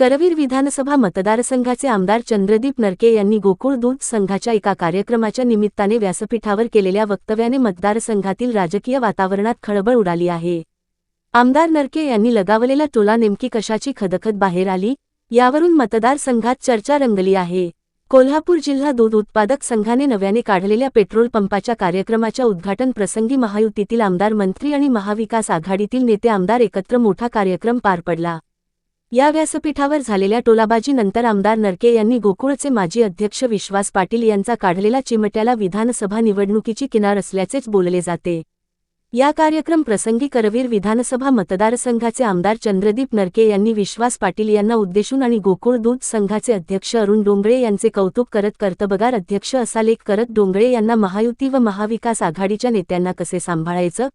करवीर विधानसभा मतदारसंघाचे आमदार चंद्रदीप नरके यांनी गोकुळ दूध संघाच्या एका कार्यक्रमाच्या निमित्ताने व्यासपीठावर केलेल्या वक्तव्याने मतदारसंघातील राजकीय वातावरणात खळबळ उडाली आहे. आमदार नरके यांनी लगावलेला टोला नेमकी कशाची खदखद बाहेर आली? यावरून मतदारसंघात चर्चा रंगली आहे. कोल्हापूर जिल्हा दूध उत्पादक संघाने नव्याने काढलेल्या पेट्रोल पंपाच्या कार्यक्रमाच्या उद्घाटन प्रसंगी महायुतीतील आमदार मंत्री आणि महाविकास आघाडीतील नेते आमदार एकत्र मोठा कार्यक्रम पार पडला. या व्यासपीठावर झालेल्या टोलाबाजीनंतर आमदार नरके यांनी गोकुळचे माजी अध्यक्ष विश्वास पाटील यांचा काढलेला चिमट्याला विधानसभा निवडणुकीची किनार असल्याचेच बोलले जाते. या कार्यक्रम प्रसंगी करवीर विधानसभा मतदारसंघाचे आमदार चंद्रदीप नरके यांनी विश्वास पाटील यांना उद्देशून आणि गोकुळ दूध संघाचे अध्यक्ष अरुण डोंगळे यांचे कौतुक करत कर्तबगार अध्यक्ष असा लेख करत डोंगळे यांना महायुती व महाविकास आघाडीच्या नेत्यांना कसे सांभाळायचं?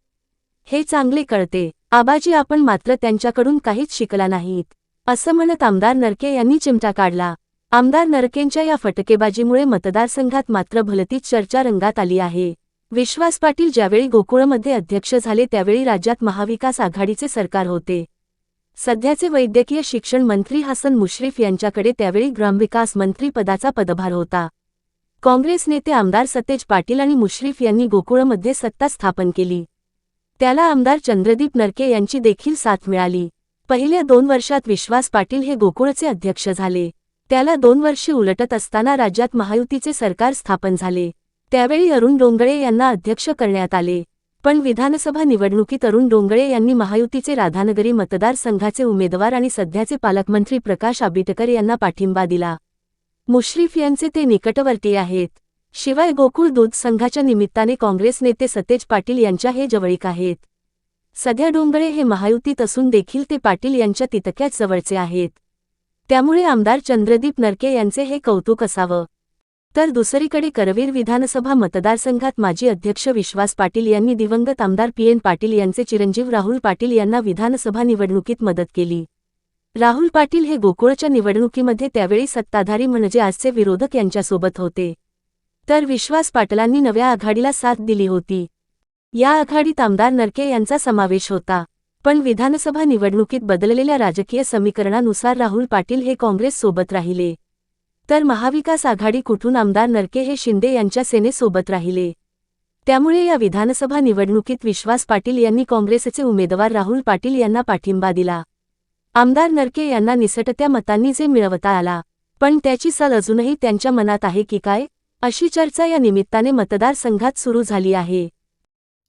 हे चांगले कळते. आबाजी आपण मात्र त्यांच्याकडून काहीच शिकला नाहीत. असं म्हणत आमदार नरके यांनी चिमटा काढला. आमदार नरकेंच्या या फटकेबाजीमुळे मतदारसंघात मात्र भलतीच चर्चा रंगात आली आहे. विश्वास पाटील ज्यावेळी गोकुळमध्ये अध्यक्ष झाले त्यावेळी राज्यात महाविकास आघाडीचे सरकार होते. सध्याचे वैद्यकीय शिक्षण मंत्री हसन मुश्रीफ यांच्याकडे त्यावेळी ग्रामविकास मंत्री पदाचा पदभार होता. काँग्रेस नेते आमदार सतेज पाटील आणि मुश्रीफ यांनी गोकुळमध्ये सत्ता स्थापन केली. त्याला आमदार चंद्रदीप नरके यांची देखील साथ मिळाली. पहिल्या दोन वर्षात विश्वास पाटील हे गोकुळचे अध्यक्ष झाले. त्याला दोन वर्षे उलटत असताना राज्यात महायुतीचे सरकार स्थापन झाले. त्यावेळी अरुण डोंगळे यांना अध्यक्ष करण्यात आले. पण विधानसभा निवडणुकीत अरुण डोंगळे यांनी महायुतीचे राधानगरी मतदारसंघाचे उमेदवार आणि सध्याचे पालकमंत्री प्रकाश आबिटकर यांना पाठिंबा दिला. मुश्रीफ यांचे ते निकटवर्ती आहेत. शिवाय गोकुळ दूध संघाच्या निमित्ताने काँग्रेस नेते सतेज पाटील यांच्या हे जवळीक आहेत. सध्या डोंगळे हे महायुतीत असून देखील ते पाटील यांच्या तितक्याच जवळचे आहेत. त्यामुळे आमदार चंद्रदीप नरके यांचे हे कौतुक असावं. तर दुसरीकडे करवीर विधानसभा मतदारसंघात माजी अध्यक्ष विश्वास पाटील यांनी दिवंगत आमदार पी एन पाटील यांचे चिरंजीव राहुल पाटील यांना विधानसभा निवडणुकीत मदत केली. राहुल पाटील हे गोकुळच्या निवडणुकीमध्ये त्यावेळी सत्ताधारी म्हणजे आजचे विरोधक यांच्यासोबत होते. तर विश्वास पाटलांनी नव्या आघाडीला साथ दिली होती. या आघाडीत आमदार नरके यांचा समावेश होता. पण विधानसभा निवडणुकीत बदललेल्या राजकीय समीकरणानुसार राहुल पाटील हे काँग्रेससोबत राहिले. तर महाविकास आघाडी कुठून आमदार नरके हे शिंदे यांच्या सेनेसोबत राहिले? त्यामुळे या विधानसभा निवडणुकीत विश्वास पाटील यांनी काँग्रेसचे उमेदवार राहुल पाटील यांना पाठिंबा दिला. आमदार नरके यांना निसटत्या मतांनी जे मिळवता आला पण त्याची सल अजूनही त्यांच्या मनात आहे की काय अशी चर्चा या निमित्ताने मतदारसंघात सुरू झाली आहे.